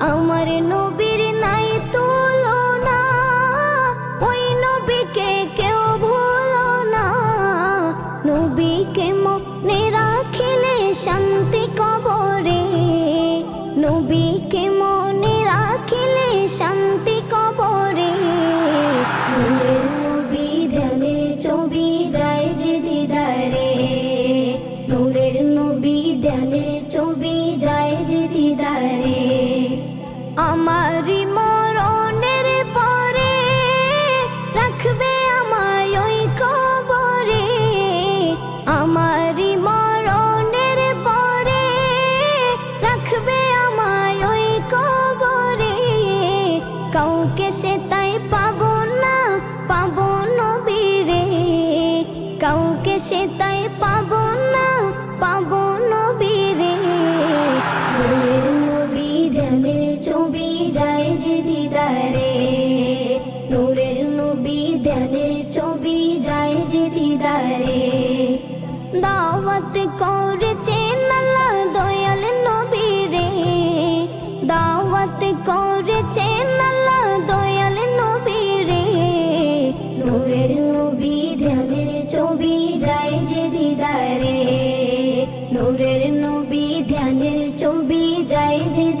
আমার নবীর নাই তুলনা, ওই নবীকে কেউ ভুলো না। নবীকে মনে রাখিলে শান্তি কবরে, নবীকে মনে রাখিলে শান্তি কবরে। নবী ধ্যানের ছবি যায় যে দিদারে। নূরের নবী ধ্যানের ছবি যায় যে দিদারে। আমারই মরণের পরে রাখবে আমায় ওই কবরে। আমারই মরণের পরে রাখবে আমায় ওই কবরে। কাউকে সে তাই পাবো না, পাবো নবীরে। কাউকে সে তাই পাবো না, পাবো দিদারে। নূরের নবী দেয়ালের ছবি যায় যে দিদারে। দাওয়াত করেছেন আল্লাহ দয়াল নবী রে। দাওয়াত করেছেন আল্লাহ দয়াল নবী রে। নূরের নবী দেয়ালের ছবি যায় যে দিদারে। নূরের নবী ধ্যানের